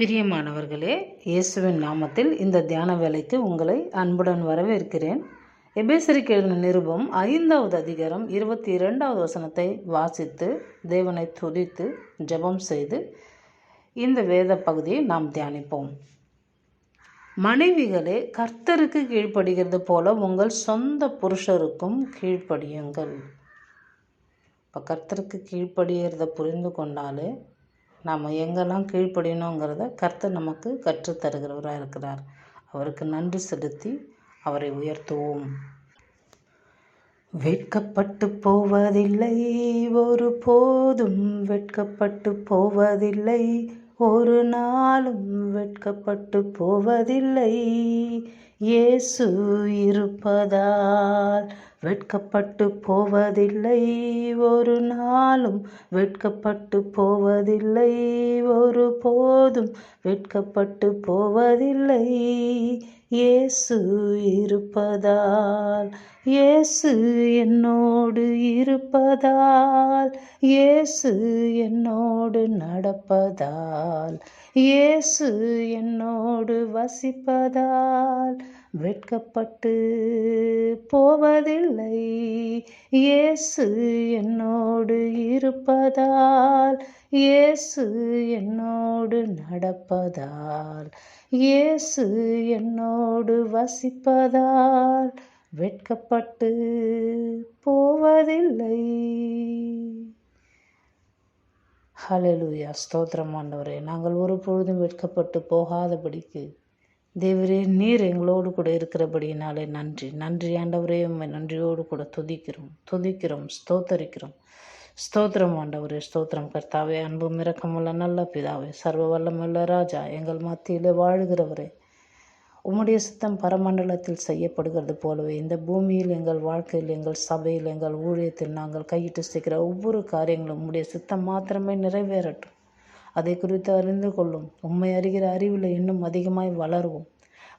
பிரியமானவர்களே இயேசுவின் நாமத்தில் இந்த தியான வேலைக்கு உங்களை அன்புடன் வரவேற்கிறேன். எபேசரிக்கு எழுதின நிருபம் ஐந்தாவது அதிகாரம் இருபத்தி இரண்டாவது வசனத்தை வாசித்து தேவனை துதித்து ஜெபம் செய்து இந்த வேத பகுதியை நாம் தியானிப்போம். மனைவிகளே கர்த்தருக்கு கீழ்ப்படுகிறது போல உங்கள் சொந்த புருஷருக்கும் கீழ்ப்படியுங்கள். இப்போ கர்த்தருக்கு கீழ்ப்படுகிறத புரிந்து கொண்டாலே நாம் எங்கெல்லாம் கீழ்ப்படியணுங்கிறத கர்த்தர் நமக்கு கற்றுத்தருகிறவராக இருக்கிறார். அவருக்கு நன்றி செலுத்தி அவரை உயர்த்துவோம். வெட்கப்பட்டு போவதில்லை ஒரு போதும் வெட்கப்பட்டு போவதில்லை ஒரு நாளும் வெட்கப்பட்டு போவதில்லை. இயேசு இருப்பதால் வெட்கப்பட்டு போவதில்லை ஒரு நாளும். வெட்கப்பட்டு போவதில்லை ஒரு போதும். வெட்கப்பட்டு போவதில்லை இயேசு இருப்பதால். இயேசு என்னோடு இருப்பதால். இயேசு என்னோடு நடப்பதால். இயேசு என்னோடு வசிப்பதால். வெட்கப்பட்டு போவதில்லை. இயேசு என்னோடு இருப்பதால் இயேசு என்னோடு நடப்பதால் இயேசு என்னோடு வசிப்பதால் வெட்கப்பட்டு போவதில்லை. ஹலலூயா ஸ்தோத்திரம் ஆண்டவரே நாங்கள் ஒரு பொழுதும் வெட்கப்பட்டு போகாதபடிக்கு தேவரே நீர் எங்களோடு கூட இருக்கிறபடியினாலே நன்றி. நன்றி ஆண்டவரே உண்மை நன்றியோடு கூட துதிக்கிறோம். துதிக்கிறோம் ஸ்தோத்தரிக்கிறோம். ஸ்தோத்திரம் ஆண்டவரே ஸ்தோத்திரம். கர்த்தாவே அன்பும் இரக்கமுள்ள நல்ல பிதாவே சர்வ வல்லமுள்ள ராஜா எங்கள் மத்தியிலே வாழ்கிறவரே. உம்முடைய சித்தம் பரமண்டலத்தில் செய்யப்படுகிறது போலவே இந்த பூமியில் எங்கள் வாழ்க்கையில் எங்கள் சபையில் எங்கள் ஊழியத்தில் நாங்கள் கையிட்டு செய்கிற ஒவ்வொரு காரியங்களும் உம்முடைய சித்தம் மாத்திரமே நிறைவேறட்டும். அதை குறித்து அறிந்து கொள்ளும். உண்மை அறிகிற அறிவில் இன்னும் அதிகமாய் வளருவோம்.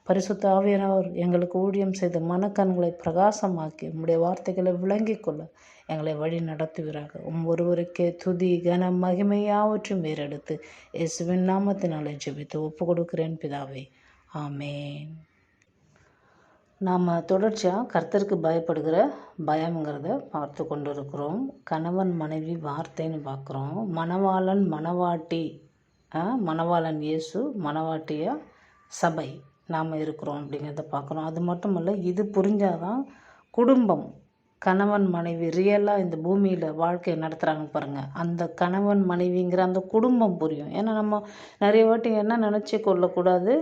பரிசுத்த ஆவியனவர் எங்களுக்கு ஊழியம் செய்த மனக்கண்களை பிரகாசமாக்கி உம்முடைய வார்த்தைகளை விளங்கிக் கொள்ள எங்களை வழி நடத்துவீராக. உம் ஒருவருக்கே துதி கன மகிமையாவற்றும் வேறெடுத்து இயேசுவின் நாமத்தினாலே ஜெபித்து ஒப்பு கொடுக்கிறேன் பிதாவே. ஆமேன். நாம் தொடர்ச்சியாக கர்த்தருக்கு பயப்படுகிற பயம்ங்கிறத பார்த்து கொண்டு இருக்கிறோம் கணவன் மனைவி வார்த்தைன்னு பார்க்குறோம். மணவாளன் மணவாட்டி மணவாளன் இயேசு மணவாட்டியாக சபை நாம் இருக்கிறோம் அப்படிங்கிறத பார்க்குறோம். அது மட்டும் இல்லை இது புரிஞ்சாதான் குடும்பம் கணவன் மனைவி ரியலாக இந்த பூமியில் வாழ்க்கையை நடத்துகிறாங்க பாருங்கள் அந்த கணவன் மனைவிங்கிற அந்த குடும்பம் புரியும். ஏன்னா நம்ம நிறைய வாட்டி என்ன நினச்சி கொள்ளக்கூடாது?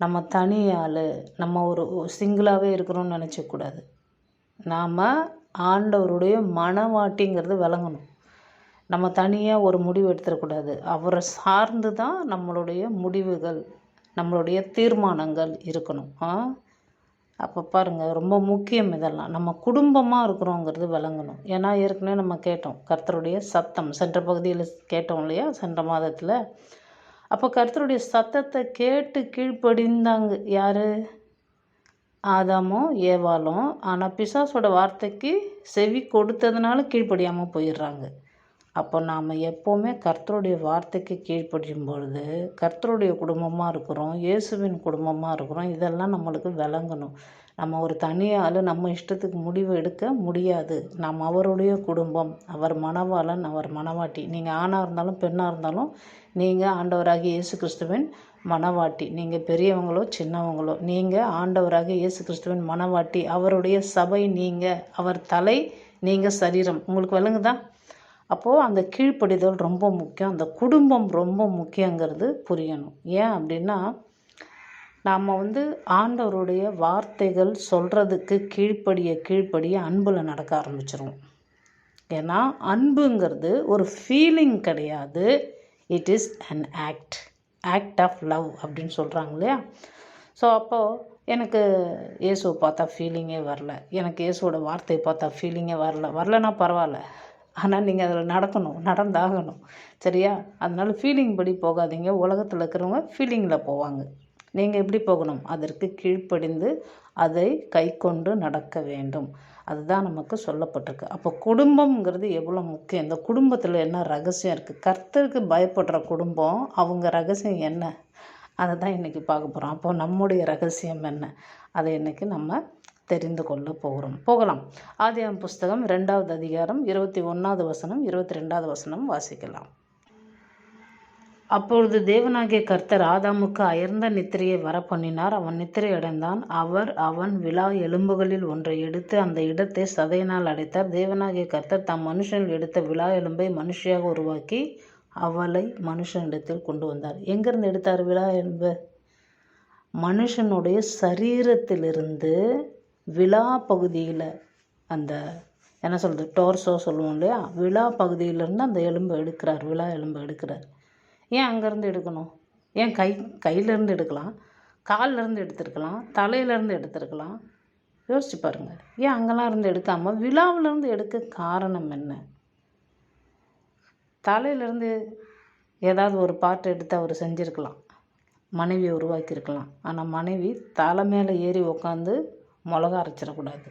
நம்ம தனியால் நம்ம ஒரு சிங்கிளாகவே இருக்கிறோம்னு நினச்சக்கூடாது நாம் ஆண்டவருடைய மனவாட்டிங்கிறது விளங்கணும். நம்ம தனியாக ஒரு முடிவு எடுத்துடக்கூடாது அவரை சார்ந்து தான் நம்மளுடைய முடிவுகள் நம்மளுடைய தீர்மானங்கள் இருக்கணும். ஆ? அப்போ பாருங்கள் ரொம்ப முக்கியம் இதெல்லாம். நம்ம குடும்பமாக இருக்கிறோங்கிறது விளங்கணும். ஏன்னா ஏற்கனவே நம்ம கேட்டோம் கர்த்தருடைய சத்தம். சென்ற பகுதியில் கேட்டோம் இல்லையா? சென்ற மாதத்தில் அப்போ கர்த்தருடைய சத்தத்தை கேட்டு கீழ்ப்படிந்தாங்க. யார்? ஆதாமும் ஏவாலும் ஆனால் பிசாசோட வார்த்தைக்கு செவி கொடுத்ததுனால கீழ்ப்படியாமல் போயிடுறாங்க. அப்போ நாம் எப்போவுமே கர்த்தருடைய வார்த்தைக்கு கீழ்ப்படியும் பொழுது கர்த்தருடைய குடும்பமாக இருக்கிறோம் இயேசுவின் குடும்பமாக இருக்கிறோம் இதெல்லாம் நம்மளுக்கு விளங்கணும். நம்ம ஒரு தனியால் நம்ம இஷ்டத்துக்கு முடிவு எடுக்க முடியாது. நாம் அவருடைய குடும்பம் அவர் மணவாளன் அவர் மணவாட்டி. நீங்கள் ஆணாக இருந்தாலும் பெண்ணாக இருந்தாலும் நீங்கள் ஆண்டவராகி இயேசு கிறிஸ்துவின் மணவாட்டி. நீங்கள் பெரியவங்களோ சின்னவங்களோ நீங்கள் ஆண்டவராக இயேசு கிறிஸ்துவின் மணவாட்டி. அவருடைய சபை நீங்கள் அவர் தலை நீங்கள் சரீரம். உங்களுக்கு விளங்குதா? அப்போது அந்த கீழ்ப்படிதல் ரொம்ப முக்கியம். அந்த குடும்பம் ரொம்ப முக்கியங்கிறது புரியணும். ஏன் அப்படின்னா நாம் வந்து ஆண்டவருடைய வார்த்தைகள் சொல்கிறதுக்கு கீழ்ப்படிய கீழ்ப்படிய அன்பில் நடக்க ஆரம்பிச்சிருவோம். ஏன்னா அன்புங்கிறது ஒரு ஃபீலிங் கிடையாது. It is an act act of love அப்படின்னு சொல்கிறாங்க இல்லையா? ஸோ அப்போது எனக்கு இயேசுவை பார்த்தா ஃபீலிங்கே வரல. எனக்கு இயேசுவோட வார்த்தையை பார்த்தா ஃபீலிங்கே வரல. வரலன்னா பரவாயில்ல. ஆனால் நீங்கள் அதில் நடக்கணும். நடந்தாகணும். சரியா? அதனால் ஃபீலிங் படி போகாதீங்க. உலகத்தில் இருக்கிறவங்க ஃபீலிங்கில் போவாங்க. நீங்கள் எப்படி போகணும்? அதற்கு கீழ்ப்படிந்து அதை கை கொண்டு நடக்க வேண்டும். அதுதான் நமக்கு சொல்லப்பட்டிருக்கு. அப்போ குடும்பம்ங்கிறது எவ்வளோ முக்கியம்? இந்த குடும்பத்தில் என்ன ரகசியம் இருக்குது கர்த்தருக்கு பயப்படுற குடும்பம் அவங்க ரகசியம் என்ன? அதை தான் இன்றைக்கி பார்க்க போகிறோம் அப்போ நம்முடைய ரகசியம் என்ன? அதை இன்றைக்கி நம்ம தெரிந்து கொள்ள போகிறோம். போகலாம். ஆதியாம் புஸ்தகம் ரெண்டாவது அதிகாரம் இருபத்தி ஒன்றாவது வசனம் இருபத்தி ரெண்டாவது வசனம் வாசிக்கலாம். அப்பொழுது தேவனாகிய கர்த்தர் ஆதாமுக்கு அயர்ந்த நித்திரையை வர பண்ணினார் அவன் நித்திரை அடைந்தான். அவர் அவன் விழா எலும்புகளில் ஒன்றை எடுத்து அந்த இடத்தை சதையினால் அடைத்தார். தேவனாகிய கர்த்தர் தம் மனுஷன் எடுத்த விழா எலும்பை மனுஷியாக உருவாக்கி அவளை மனுஷனிடத்தில் கொண்டு வந்தார். எங்கேருந்து எடுத்தார் விழா எலும்பு? மனுஷனுடைய சரீரத்திலிருந்து விழா பகுதியில் அந்த என்ன சொல்கிறது டோர்ஸோ சொல்லுவோம் இல்லையா? விழா பகுதியிலேருந்து அந்த எலும்பை எடுக்கிறார். விழா எலும்பை எடுக்கிறார். ஏன் அங்கேருந்து எடுக்கணும்? ஏன் கை கையிலேருந்து எடுக்கலாம்? கால்லேருந்து எடுத்துருக்கலாம்? தலையிலேருந்து எடுத்துருக்கலாம்? யோசிச்சு பாருங்கள் ஏன் அங்கெல்லாம் இருந்து எடுக்காமல் விழாவிலேருந்து எடுக்க காரணம் என்ன? தலையிலேருந்து ஏதாவது ஒரு பாட்டு எடுத்து அவர் செஞ்சுருக்கலாம். மனைவியை உருவாக்கியிருக்கலாம். ஆனால் மனைவி தலை மேலே ஏறி உக்காந்து மிளகா அரைச்சிடக்கூடாது.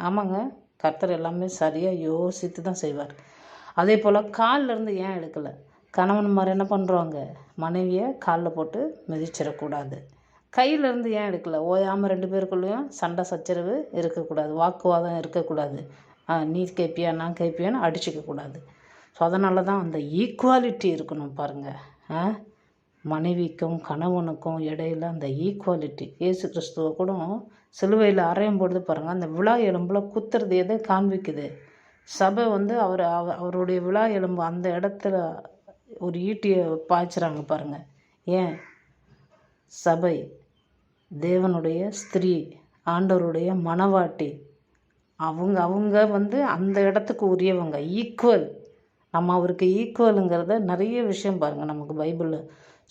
ஆமாங்க. கர்த்தர் எல்லாமே சரியாக யோசித்து தான் செய்வார். அதே போல் காலிலேருந்து ஏன் எடுக்கலை? கணவன்மார் மாதிரி என்ன பண்ணுறாங்க மனைவியை காலில் போட்டு மிதிச்சிடக்கூடாது. கையிலேருந்து ஏன் எடுக்கல? ஓயாமல் ரெண்டு பேருக்குள்ளேயும் சண்டை சச்சரவு இருக்கக்கூடாது. வாக்குவாதம் இருக்கக்கூடாது. நீ கேட்பியா நான் கேட்பியான்னு அடிச்சிக்கக்கூடாது. ஸோ அதனால தான் அந்த ஈக்குவாலிட்டி இருக்கணும் பாருங்கள் மனைவிக்கும் கணவனுக்கும் இடையில அந்த ஈக்குவாலிட்டி இயேசு கிறிஸ்துவ கூட சிலுவையில் அறையும் பொழுது பாருங்கள் அந்த விழா எலும்பில் குத்துறது எதை காண்பிக்குது? சபை வந்து அவர் அவருடைய விழா எலும்பு அந்த இடத்துல ஒரு ஈட்டியை பாய்ச்சுறாங்க பாருங்கள் ஏன்? சபை தேவனுடைய ஸ்திரீ ஆண்டவருடைய மனவாட்டி அவங்க அவங்க வந்து அந்த இடத்துக்கு உரியவங்க. ஈக்குவல் நம்ம அவருக்கு ஈக்குவலுங்கிறத நிறைய விஷயம் பாருங்கள் நமக்கு பைபிளில்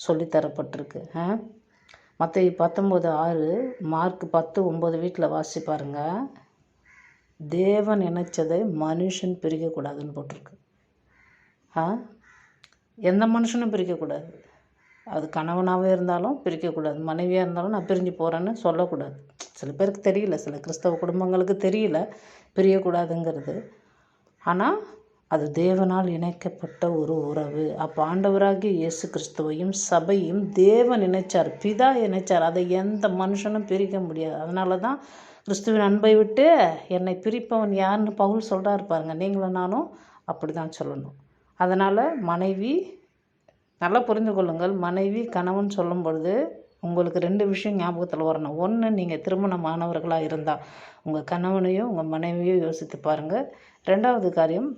சொல்லித்தரப்பட்டிருக்கு மற்ற பத்தொம்போது ஆறு மார்க் பத்து ஒம்பது வீட்டில் வாசி பாருங்கள் தேவன் நினைச்சதை மனுஷன் பிரிக்கக்கூடாதுன்னு போட்டிருக்கு. ஆ? எந்த மனுஷனும் பிரிக்கக்கூடாது. அது கணவனாகவே இருந்தாலும் பிரிக்கக்கூடாது. மனைவியாக இருந்தாலும் நான் பிரிஞ்சு போகிறேன்னு சொல்லக்கூடாது. சில பேருக்கு தெரியல சில கிறிஸ்தவ குடும்பங்களுக்கு தெரியல பிரியக்கூடாதுங்கிறது. ஆனால் அது தேவனால் இணைக்கப்பட்ட ஒரு உறவு. அப்போ ஆண்டவராகிய இயேசு கிறிஸ்துவையும் சபையும் தேவன் இணைச்சார் பிதா இணைச்சார். அதை எந்த மனுஷனும் பிரிக்க முடியாது. அதனால தான் கிறிஸ்துவின் அன்பை விட்டு என்னை பிரிப்பவன் யாருன்னு பவுல் சொல்கிறாரு பாருங்க. நீங்களும் நானும் அப்படி தான் சொல்லணும். அதனால் மனைவி நல்லா புரிந்து கொள்ளுங்கள். மனைவி கணவன் சொல்லும் பொழுது உங்களுக்கு ரெண்டு விஷயம் ஞாபகத்தில் வரணும். ஒன்று நீங்கள் திருமணமானவர்களாக இருந்தால் உங்கள் கணவனையும் உங்கள் மனைவியும் யோசித்து பாருங்கள் ரெண்டாவது காரியம்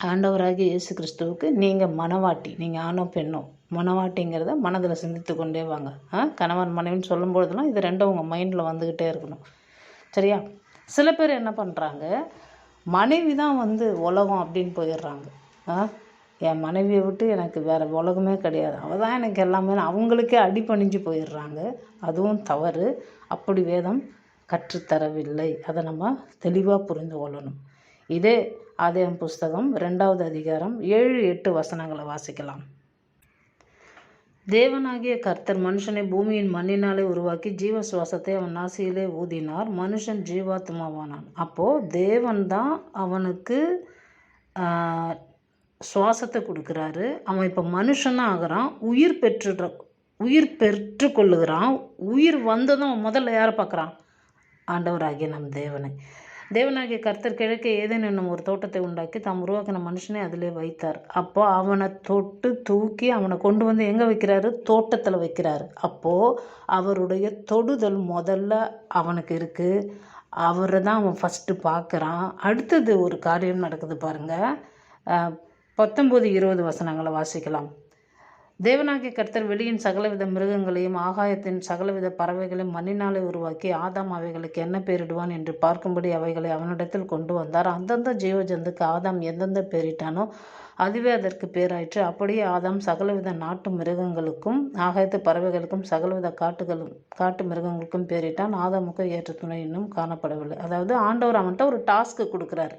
ஆண்டவராகிய இயேசு கிறிஸ்துவுக்கு நீங்கள் மனவாட்டி நீங்கள் ஆணோ பெண்ணோ மனவாட்டிங்கிறத மனதில் சிந்தித்து கொண்டே வாங்க. ஆ கணவன் மனைவின்னு சொல்லும் பொழுதுலாம் இது ரெண்டும் உங்கள் மைண்டில் வந்துக்கிட்டே இருக்கணும். சரியா? சில பேர் என்ன பண்ணுறாங்க மனைவி தான் வந்து உலகம் அப்படின்னு போயிடுறாங்க. என் மனைவியை விட்டு எனக்கு வேறு உலகமே கிடையாது. அவள் தான் எனக்கு எல்லாமே. அவங்களுக்கே அடிபணிஞ்சு போயிடுறாங்க. அதுவும் தவறு. அப்படி வேதம் கற்றுத்தரவில்லை. அதை நம்ம தெளிவாக புரிந்து கொள்ளணும். இதே ஆதயம் புஸ்தகம் ரெண்டாவது அதிகாரம் ஏழு எட்டு வசனங்களை வாசிக்கலாம். தேவனாகிய கர்த்தர் மனுஷனை பூமியின் மண்ணினாலே உருவாக்கி ஜீவ சுவாசத்தை அவன் நாசியிலே ஊதினார். மனுஷன் ஜீவாத்மாவானான். அப்போது தேவன் தான் அவனுக்கு சுவாசத்தை கொடுக்குறாரு. அவன் இப்போ மனுஷனாக ஆகிறான். உயிர் பெற்றுடுற உயிர் பெற்று கொள்ளுகிறான். உயிர் வந்ததும் முதல்ல யாரை பார்க்குறான்? ஆண்டவராகிய நம் தேவனை. தேவனாகிய கர்த்தர் கிழக்கே ஏதேன் என்னும் ஒரு தோட்டத்தை உண்டாக்கி தாம் உருவாக்கின மனுஷனை அதிலே வைத்தார். அப்போ அவனை தொட்டு தூக்கி அவனை கொண்டு வந்து எங்கே வைக்கிறாரு? தோட்டத்தில் வைக்கிறாரு. அப்போது அவருடைய தொடுதல் முதல்ல அவனுக்கு இருக்குது அவரை தான் அவன் ஃபஸ்ட்டு பார்க்குறான். அடுத்தது ஒரு காரியம் நடக்குது பாருங்கள் பத்தொம்போது இருபது வசனங்களை வாசிக்கலாம். தேவனாகிய கர்த்தர் வெளியின் சகலவித மிருகங்களையும் ஆகாயத்தின் சகலவித பறவைகளையும் மண்ணினாலே உருவாக்கி ஆதாம் அவைகளுக்கு என்ன பேரிடுவான் என்று பார்க்கும்படி அவைகளை அவனிடத்தில் கொண்டு வந்தார். அந்தந்த ஜீவஜந்துக்கு ஆதாம் எந்தெந்த பேரிட்டானோ அதுவே அதற்கு பேராயிற்று. அப்படியே ஆதாம் சகலவித நாட்டு மிருகங்களுக்கும் ஆகாயத்து பறவைகளுக்கும் சகலவித காட்டுகளும் காட்டு மிருகங்களுக்கும் பேரிட்டான். ஆதாமுக்கு ஏற்ற துணை இன்னும் காணப்படவில்லை. அதாவது ஆண்டவர் அவன்கிட்ட ஒரு டாஸ்க்கு கொடுக்குறாரு.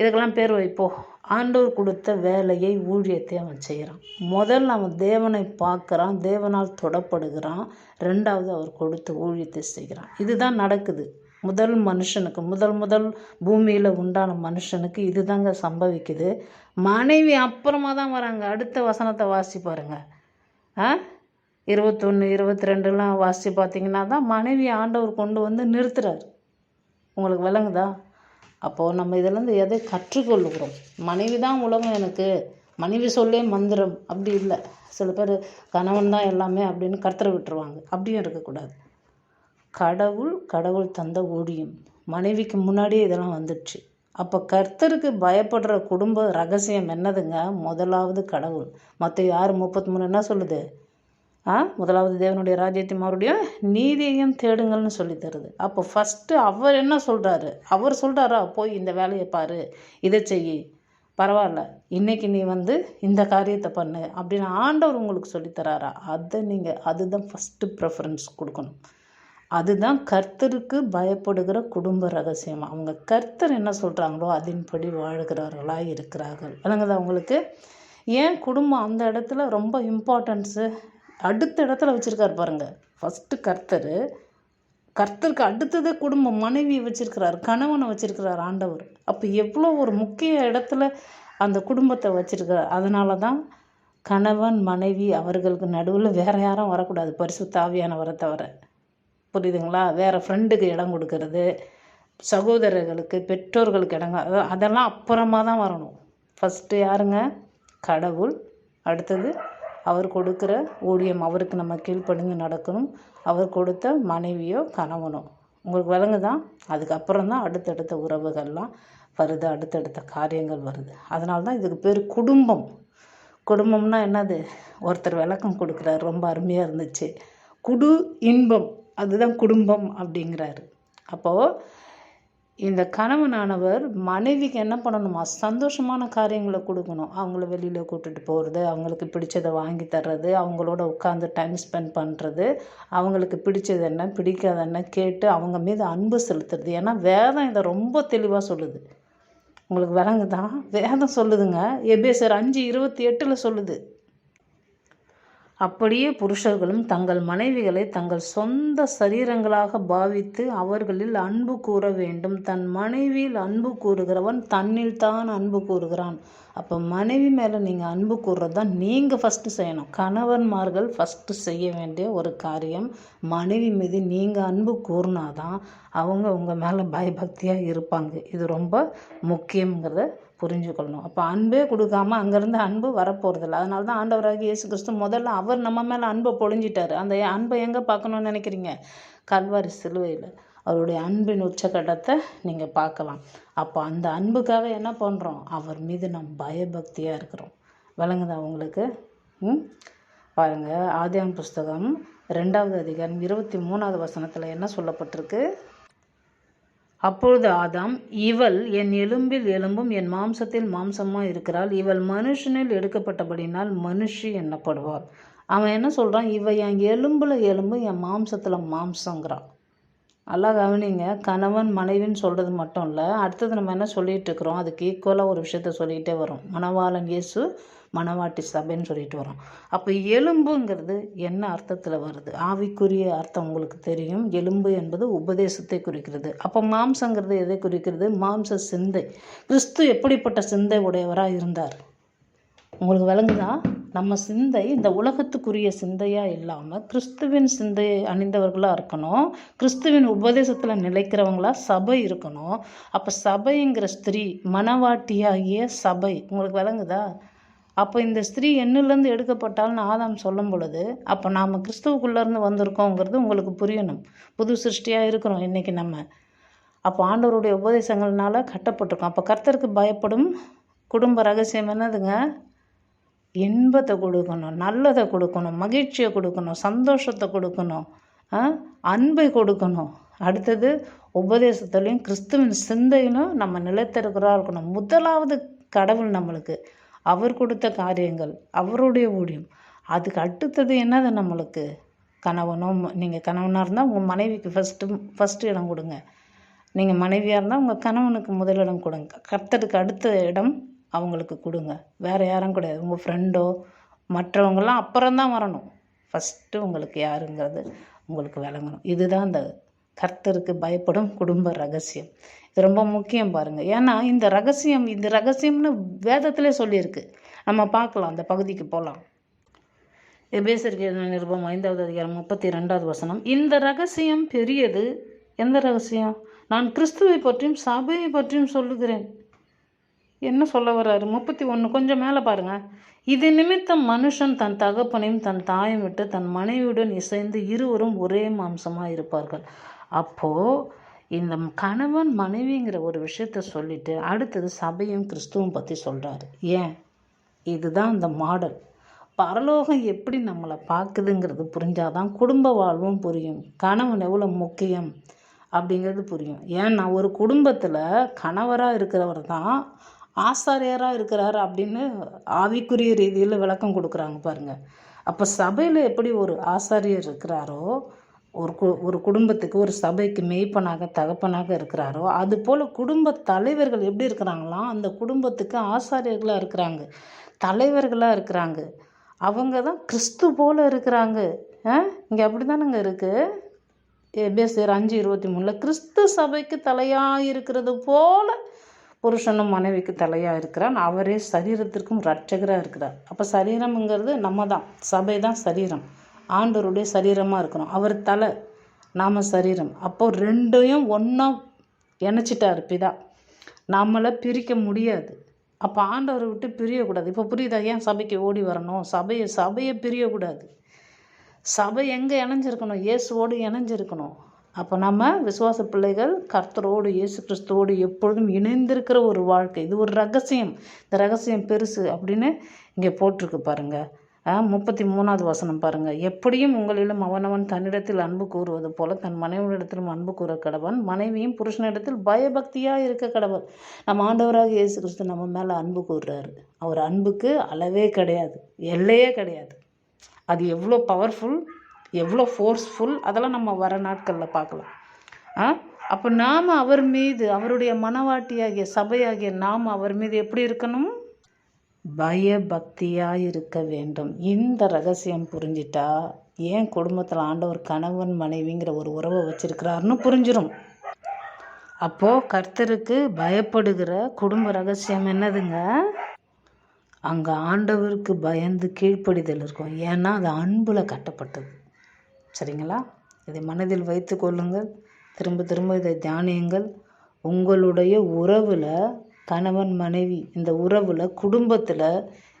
இதுக்கெல்லாம் பேர் வைப்போம் ஆண்டவர் கொடுத்த வேலையை ஊழியத்தை அவன் செய்கிறான் முதல்ல அவன் தேவனை பார்க்குறான் தேவனால் தொடப்படுகிறான். ரெண்டாவது அவர் கொடுத்த ஊழியத்தை செய்கிறான். இதுதான் நடக்குது. முதல் மனுஷனுக்கு முதல் முதல் பூமியில் உண்டான மனுஷனுக்கு இதுதாங்க சம்பவிக்குது. மனைவி அப்புறமா தான் வராங்க. அடுத்த வசனத்தை வாசி பாருங்க. ஆ? இருபத்தொன்று இருபத்தி ரெண்டுலாம் வாசி பார்த்தீங்கன்னா தான் மனைவி ஆண்டவர் கொண்டு வந்து நிறுத்துறாரு. உங்களுக்கு விளங்குதா? அப்போது நம்ம இதிலேருந்து எதை கற்றுக்கொள்ளுகிறோம்? மனைவி தான் உலகம் எனக்கு. மனைவி சொல்லே மந்திரம். அப்படி இல்லை. சில பேர் கணவன் தான் எல்லாமே அப்படின்னு கர்த்தரை விட்டுருவாங்க. அப்படியும் இருக்கக்கூடாது. கடவுள் கடவுள் தந்த ஊழியம். மனைவிக்கு முன்னாடியே இதெல்லாம் வந்துடுச்சு. அப்போ கர்த்தருக்கு பயப்படுற குடும்ப ரகசியம் என்னதுங்க? முதலாவது கடவுள். மற்ற யார் முப்பத்தி மூணு என்ன சொல்லுது? முதலாவது தேவனுடைய ராஜ்யத்தை மறுபடியும் நீதியையும் தேடுங்கள்னு சொல்லி தருது. அப்போ ஃபஸ்ட்டு அவர் என்ன சொல்கிறாரு அவர் சொல்கிறாரா போய் இந்த வேலையை பாரு இதை செய். பரவாயில்ல இன்றைக்கி நீ வந்து இந்த காரியத்தை பண்ணு அப்படின்னு ஆண்டவர் உங்களுக்கு சொல்லித்தராரா அதை நீங்கள் அதுதான் ஃபஸ்ட்டு ப்ரெஃபரன்ஸ் கொடுக்கணும். அதுதான் கர்த்தருக்கு பயப்படுகிற குடும்ப ரகசியம். அவங்க கர்த்தர் என்ன சொல்கிறாங்களோ அதன்படி வாழ்கிறவர்களாக இருக்கிறார்கள். விளங்குது அவங்களுக்கு ஏன் குடும்பம் அந்த இடத்துல ரொம்ப இம்பார்ட்டன்ஸு அடுத்த இடத்துல வச்சுருக்காரு பாருங்கள் ஃபஸ்ட்டு கர்த்தர். கர்த்தருக்கு அடுத்தது குடும்பம் மனைவி வச்சுருக்கிறார் கணவனை வச்சுருக்கிறார் ஆண்டவர். அப்போ எவ்வளோ ஒரு முக்கிய இடத்துல அந்த குடும்பத்தை வச்சுருக்கிறார் அதனால தான் கணவன் மனைவி அவர்களுக்கு நடுவில் வேறு யாரும் வரக்கூடாது. பரிசு தாவியானவரை தவிர. புரியுதுங்களா? வேறு ஃப்ரெண்டுக்கு இடம் கொடுக்கறது. சகோதரர்களுக்கு பெற்றோர்களுக்கு இடங்க அதெல்லாம் அப்புறமா தான் வரணும். ஃபஸ்ட்டு யாருங்க? கடவுள். அடுத்தது அவர் கொடுக்குற ஊழியம் அவருக்கு நம்ம கீழ்ப்படிந்து நடக்கணும். அவர் கொடுத்த மனைவியோ கணவனோ உங்களுக்கு விளங்குதான் அதுக்கப்புறம் தான் அடுத்தடுத்த உறவுகள்லாம் வருது அடுத்தடுத்த காரியங்கள் வருது. அதனால தான் இதுக்கு பேர் குடும்பம். குடும்பம்னா என்னது? ஒருத்தர் விளக்கம் கொடுக்குறாரு ரொம்ப அருமையாக இருந்துச்சு. குடு இன்பம் அதுதான் குடும்பம் அப்படிங்கிறாரு. அப்போது இந்த கணவனானவர் மனைவிக்கு என்ன பண்ணணுமா? சந்தோஷமான காரியங்களை கொடுக்கணும். அவங்கள வெளியில் கூட்டிகிட்டு போகிறது அவங்களுக்கு பிடிச்சதை வாங்கி தர்றது அவங்களோட உட்காந்து டைம் ஸ்பெண்ட் பண்ணுறது அவங்களுக்கு பிடிச்சது என்ன பிடிக்காத என்ன கேட்டு அவங்க மீது அன்பு செலுத்துறது. ஏன்னா வேதம் இதை ரொம்ப தெளிவாக சொல்லுது. உங்களுக்கு விளங்குதான் வேதம் சொல்லுதுங்க. எபேசர் அஞ்சு இருபத்தி எட்டில் சொல்லுது. அப்படியே புருஷர்களும் தங்கள் மனைவிகளை தங்கள் சொந்த சரீரங்களாக பாவித்து அவர்களில் அன்பு கூற வேண்டும். தன் மனைவியில் அன்பு கூறுகிறவன் தன்னில் தான் அன்பு கூறுகிறான். அப்போ மனைவி மேலே நீங்கள் அன்பு கூறுறது தான் நீங்கள் ஃபஸ்ட்டு செய்யணும். கணவன்மார்கள் ஃபஸ்ட்டு செய்ய வேண்டிய ஒரு காரியம். மனைவி மீது நீங்கள் அன்பு கூறினாதான் அவங்க உங்கள் மேலே பயபக்தியாக இருப்பாங்க. இது ரொம்ப முக்கியங்கிறத புரிஞ்சுக்கொள்ளணும். அப்போ அன்பே கொடுக்காம அங்கேருந்து அன்பு வரப்போகிறதில்ல அதனால தான் ஆண்டவராக இயேசு கிறிஸ்து முதல்ல அவர் நம்ம மேலே அன்பை பொழிஞ்சிட்டாரு. அந்த அன்பை எங்கே பார்க்கணும்னு நினைக்கிறீங்க? கல்வாரி சிலுவையில். அவருடைய அன்பின் உச்சக்கட்டத்தை நீங்கள் பார்க்கலாம். அப்போ அந்த அன்புக்காக என்ன பண்ணுறோம் அவர் மீது நம் பயபக்தியாக இருக்கிறோம். விளங்குதா உங்களுக்கு? ம்? பாருங்கள் ஆதியான் புஸ்தகம் ரெண்டாவது அதிகாரம் இருபத்தி மூணாவது வசனத்தில் என்ன சொல்லப்பட்டிருக்கு? அப்பொழுது ஆதாம் இவள் என் எலும்பில் எலும்பும் என் மாம்சத்தில் மாம்சமாக இருக்கிறாள். இவள் மனுஷனில் எடுக்கப்பட்டபடினால் மனுஷி என்னப்படுவாள். அவன் என்ன சொல்கிறான் இவ என் எலும்பில் எலும்பு என் மாம்சத்தில் மாம்சங்கிறான் நல்லா கவனிங்க. கணவன் மனைவின்னு சொல்கிறது மட்டும் இல்லை அடுத்தது நம்ம என்ன சொல்லிகிட்டு இருக்கிறோம் அதுக்கு ஈக்குவலாக ஒரு விஷயத்த சொல்லிகிட்டே வரோம். மணவாளன் இயேசு மணவாட்டி சபைன்னு சொல்லிட்டு வரோம். அப்போ எலும்புங்கிறது என்ன அர்த்தத்தில் வருது? ஆவிக்குரிய அர்த்தம் உங்களுக்கு தெரியும். எலும்பு என்பது உபதேசத்தை குறிக்கிறது. அப்போ மாம்சங்கிறது எதை குறிக்கிறது? மாம்ச சிந்தை. கிறிஸ்து எப்படிப்பட்ட சிந்தை உடையவராக இருந்தார்? உங்களுக்கு விளங்குதா? நம்ம சிந்தை இந்த உலகத்துக்குரிய சிந்தையாக இல்லாமல் கிறிஸ்துவின் சிந்தையை அணிந்தவர்களாக இருக்கணும். கிறிஸ்துவின் உபதேசத்தில் நிலைக்கிறவங்களா சபை இருக்கணும். அப்போ சபைங்கிற ஸ்திரீ மனவாட்டியாகிய சபை உங்களுக்கு விளங்குதா? அப்போ இந்த ஸ்திரீ எண்ணிலேருந்து எடுக்கப்பட்டால்னு ஆதாம் சொல்லும் பொழுது அப்போ நாம் கிறிஸ்துவுக்குள்ளேருந்து வந்திருக்கோங்கிறது உங்களுக்கு புரியணும். புது சிருஷ்டியாக இருக்கிறோம் இன்றைக்கி நம்ம. அப்போ ஆண்டவருடைய உபதேசங்கள்னால கட்டப்பட்டிருக்கோம். அப்போ கர்த்தருக்கு பயப்படும் குடும்ப ரகசியம் என்னதுங்க? இன்பத்தை கொடுக்கணும் நல்லதை கொடுக்கணும் மகிழ்ச்சியை கொடுக்கணும் சந்தோஷத்தை கொடுக்கணும் அன்பை கொடுக்கணும். அடுத்தது உபதேசத்துலேயும் கிறிஸ்துவின் சிந்தையிலும் நம்ம நிலைத்திருக்கிறா இருக்கணும். முதலாவது கடவுள் நம்மளுக்கு. அவர் கொடுத்த காரியங்கள் அவருடைய ஊழியம். அதுக்கு அடுத்தது என்னது நம்மளுக்கு? கணவனோ நீங்கள் கணவனாக இருந்தால் உங்கள் மனைவிக்கு ஃபஸ்ட்டு ஃபஸ்ட்டு இடம் கொடுங்க. நீங்கள் மனைவியாக இருந்தால் உங்கள் கணவனுக்கு முதலிடம் கொடுங்க. கர்த்தருக்கு அடுத்த இடம் அவங்களுக்கு கொடுங்க. வேறு யாரும் கிடையாது. உங்கள் ஃப்ரெண்டோ மற்றவங்களாம் அப்புறம்தான் வரணும். ஃபஸ்ட்டு உங்களுக்கு யாருங்கிறது உங்களுக்கு விளங்கணும். இதுதான் இந்த கர்த்தருக்கு பயப்படும் குடும்ப ரகசியம். இது ரொம்ப முக்கியம் பாருங்கள் ஏன்னா இந்த ரகசியம் இந்த ரகசியம்னு வேதத்திலே சொல்லியிருக்கு. நம்ம பார்க்கலாம் அந்த பகுதிக்கு போகலாம் எபேசருக்கு நிருபம் ஐந்தாவது அதிகாரம் முப்பத்தி ரெண்டாவது வசனம். இந்த ரகசியம் பெரியது. எந்த ரகசியம்? நான் கிறிஸ்துவை பற்றியும் சபையை பற்றியும் சொல்லுகிறேன். என்ன சொல்ல வர்றாரு? முப்பத்தி ஒன்று கொஞ்சம் மேலே பாருங்க. இது நிமித்தம் மனுஷன் தன் தகப்பனையும் தன் தாயும் விட்டு தன் மனைவியுடன் இசைந்து இருவரும் ஒரே மாம்சமாக இருப்பார்கள். அப்போது இந்த கணவன் மனைவிங்கிற ஒரு விஷயத்த சொல்லிட்டு அடுத்தது சபையும் கிறிஸ்துவும் பற்றி சொல்கிறாரு ஏன்? இதுதான் அந்த மாடல். பரலோகம் எப்படி நம்மளை பார்க்குதுங்கிறது புரிஞ்சாதான் குடும்ப வாழ்வும் புரியும். கணவன் எவ்வளோ முக்கியம் அப்படிங்கிறது புரியும். ஏன்னா ஒரு குடும்பத்தில் கணவராக இருக்கிறவர் தான் ஆசாரியராக இருக்கிறார் அப்படின்னு ஆவிக்குரிய ரீதியில் விளக்கம் கொடுக்குறாங்க பாருங்கள் அப்போ சபையில் எப்படி ஒரு ஆசாரியர் இருக்கிறாரோ ஒரு கு ஒரு குடும்பத்துக்கு ஒரு சபைக்கு மெய்ப்பனாக தகப்பனாக இருக்கிறாரோ அது போல் குடும்ப தலைவர்கள் எப்படி இருக்கிறாங்களோ? அந்த குடும்பத்துக்கு ஆசாரியர்களாக இருக்கிறாங்க. தலைவர்களாக இருக்கிறாங்க. அவங்க தான் கிறிஸ்து போல் இருக்கிறாங்க. இங்கே அப்படி தானேங்க இருக்குது எபேசியர் அஞ்சு இருபத்தி மூணில் கிறிஸ்து சபைக்கு தலையாக இருக்கிறது போல் புருஷனும் மனைவிக்கு தலையாக இருக்கிறான். அவரே சரீரத்திற்கும் ரட்சகராக இருக்கிறார். அப்போ சரீரம்ங்கிறது நம்ம தான் சபை தான் சரீரம். ஆண்டவருடைய சரீரமாக இருக்கிறோம். அவர் தலை நாம் சரீரம். அப்போது ரெண்டையும் ஒன்றா இணைச்சிட்டார் பிதா. நம்மளை பிரிக்க முடியாது. அப்போ ஆண்டவரை விட்டு பிரியக்கூடாது. இப்போ புரியுதா? ஏன் சபைக்கு ஓடி வரணும்? சபையை சபையை பிரியக்கூடாது. சபை எங்கே இணைஞ்சிருக்கணும்? இயேசுவோடு இணைஞ்சிருக்கணும். அப்போ நம்ம விசுவாச பிள்ளைகள் கர்த்தரோடு இயேசு கிறிஸ்துவோடு எப்பொழுதும் இணைந்திருக்கிற ஒரு வாழ்க்கை. இது ஒரு ரகசியம். இந்த ரகசியம் பெருசு அப்படின்னு இங்கே போட்டிருக்கு பாருங்கள் முப்பத்தி மூணாவது வசனம் பாருங்கள் எப்படியும் உங்களிலும் அவனவன் தன்னிடத்தில் அன்பு கூறுவது போல தன் மனைவியிடத்திலும் அன்பு கூற கடவன் மனைவியும் புருஷனிடத்தில் பயபக்தியாக இருக்க கடவன். நம்ம ஆண்டவராக இயேசு கிறிஸ்து நம்ம மேலே அன்பு கூறுறாரு. அவர் அன்புக்கு அளவே கிடையாது. எல்லையே கிடையாது. அது எவ்வளோ பவர்ஃபுல் எவ்வளோ ஃபோர்ஸ்ஃபுல் அதெல்லாம் நம்ம வர நாட்களில் பார்க்கலாம். ஆ? அப்போ நாம் அவர் மீது அவருடைய மனவாட்டியாகிய சபையாகிய நாம் அவர் மீது எப்படி இருக்கணும்? பயபக்தியாக இருக்க வேண்டும். இந்த ரகசியம் புரிஞ்சிட்டா ஏன் குடும்பத்தில் ஆண்டவர் கணவன் மனைவிங்கிற ஒரு உறவை வச்சிருக்கிறாருன்னு புரிஞ்சிடும் அப்போது கர்த்தருக்கு பயப்படுகிற குடும்ப ரகசியம் என்னதுங்க? அங்கே ஆண்டவருக்கு பயந்து கீழ்ப்படிதல் இருக்கும். ஏன்னா அது அன்பில் கட்டப்பட்டது. சரிங்களா? இதை மனதில் வைத்து கொள்ளுங்கள். திரும்ப திரும்ப இதை தியானியுங்கள். உங்களுடைய உறவில் கணவன் மனைவி இந்த உறவில் குடும்பத்தில்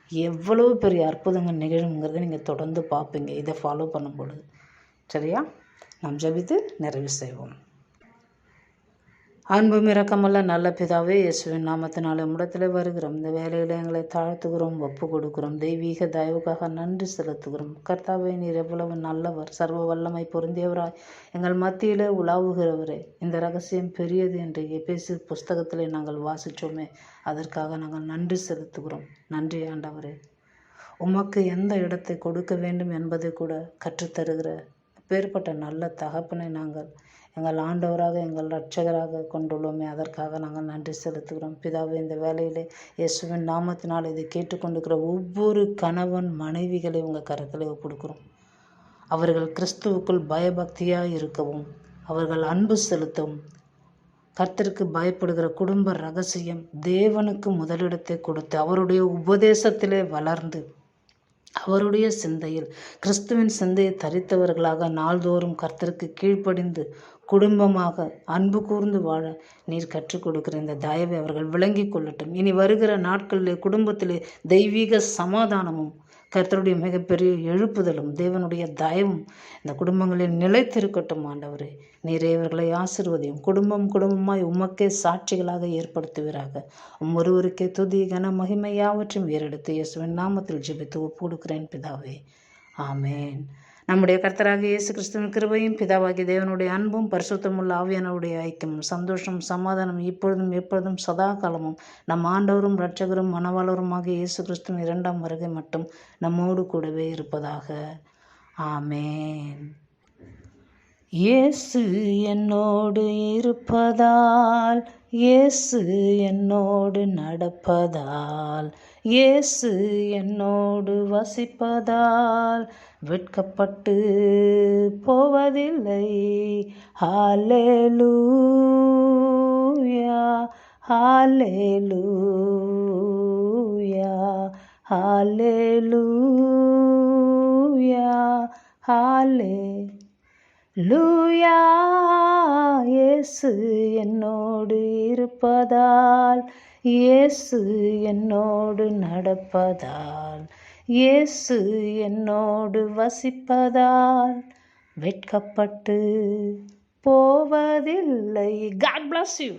எவ்வளவு பெரிய அற்புதங்கள் நிகழுங்கிறத நீங்கள் தொடர்ந்து பார்ப்பீங்க. இதை ஃபாலோ பண்ணும் பொழுது சரியா? நாம் ஜபித்து நிறைவு செய்வோம். அன்பும் இரக்கமல்ல நல்ல பிதாவே இயேசுவின் நாமத்தினால முடத்தில் வருகிறோம். இந்த வேலையில் எங்களை தாழ்த்துகிறோம் ஒப்பு கொடுக்கிறோம் தெய்வீக தயவுக்காக நன்றி செலுத்துகிறோம். கர்த்தாவே நீர் எவ்வளவு நல்லவர் சர்வ வல்லமை பொருந்தியவராய் எங்கள் மத்தியில் உலாவுகிறவரே. இந்த ரகசியம் பெரியது என்று எபேசி புஸ்தகத்தில் நாங்கள் வாசித்தோமே அதற்காக நாங்கள் நன்றி செலுத்துகிறோம். நன்றி ஆண்டவரே. உமக்கு எந்த இடத்தை கொடுக்க வேண்டும் என்பதை கூட கற்றுத்தருகிற பேர்பட்ட நல்ல தகப்பனை நாங்கள் எங்கள் ஆண்டவராக எங்கள் ரட்சகராக கொண்டுள்ளோமே. அதற்காக நாங்கள் நன்றி செலுத்துகிறோம். பிதாவே இந்த வேலையிலே இயேசுவின் நாமத்தினால் இதை கேட்டுக்கொண்டிருக்கிற ஒவ்வொரு கணவன் மனைவிகளை உங்கள் கரத்தில் கொடுக்குறோம் அவர்கள் கிறிஸ்துவுக்குள் பயபக்தியாக இருக்கவும் அவர்கள் அன்பு செலுத்தவும் கர்த்தருக்கு பயப்படுகிற குடும்ப ரகசியம் தேவனுக்கு முதலிடத்தை கொடுத்து அவருடைய உபதேசத்திலே வளர்ந்து அவருடைய சிந்தையில் கிறிஸ்துவின் சிந்தையை தரித்தவர்களாக நாள்தோறும் கர்த்தருக்கு கீழ்ப்படிந்து குடும்பமாக அன்பு கூர்ந்து வாழ நீர் கற்றுக் கொடுக்கிற இந்த தயவை அவர்கள் விளங்கி கொள்ளட்டும். இனி வருகிற நாட்களிலே குடும்பத்திலே தெய்வீக சமாதானமும் கர்த்தருடைய மிகப்பெரிய எழுப்புதலும் தேவனுடைய தயவும் இந்த குடும்பங்களில் நிலைத்திருக்கட்டும் ஆண்டவரே. நீரே இவர்களை ஆசிர்வதியும். குடும்பம் குடும்பமாய் உமக்கே சாட்சிகளாக ஏற்படுத்துவீராக. உம் ஒருவருக்கே துதி கன மகிமையாவற்றும் வேறெடுத்து இயேசுவின் நாமத்தில் ஜெபித்து ஒப்பு கொடுக்கிறேன் பிதாவே. ஆமேன். நம்முடைய கர்த்தராக இயேசு கிறிஸ்துவின் கிருபையும் பிதாவாகிய தேவனுடைய அன்பும் பரிசுத்தமுள்ள ஆவியானவுடைய ஐக்கியமும் சந்தோஷம் சமாதானம் இப்பொழுதும் எப்பொழுதும் சதா காலமும் நம் ஆண்டவரும் இரட்சகரும் மனவாளருமாக இயேசு கிறிஸ்துவின் இரண்டாம் வருகை மட்டும் நம்மோடு கூடவே இருப்பதாக. ஆமேன். இயேசு என்னோடு இருப்பதால் இயேசு என்னோடு நடப்பதால் இயேசு என்னோடு வசிப்பதால் வெட்கப்பட்டு போவதில்லை. ஹalleluya ஹalleluya ஹalleluya ஹாலே லூயா இயேசு என்னோடு இருப்பதால் இயேசு என்னோடு நடப்பதால் இயேசு என்னோடு வசிப்பதால் வெட்கப்பட்டு போவதில்லை. God bless you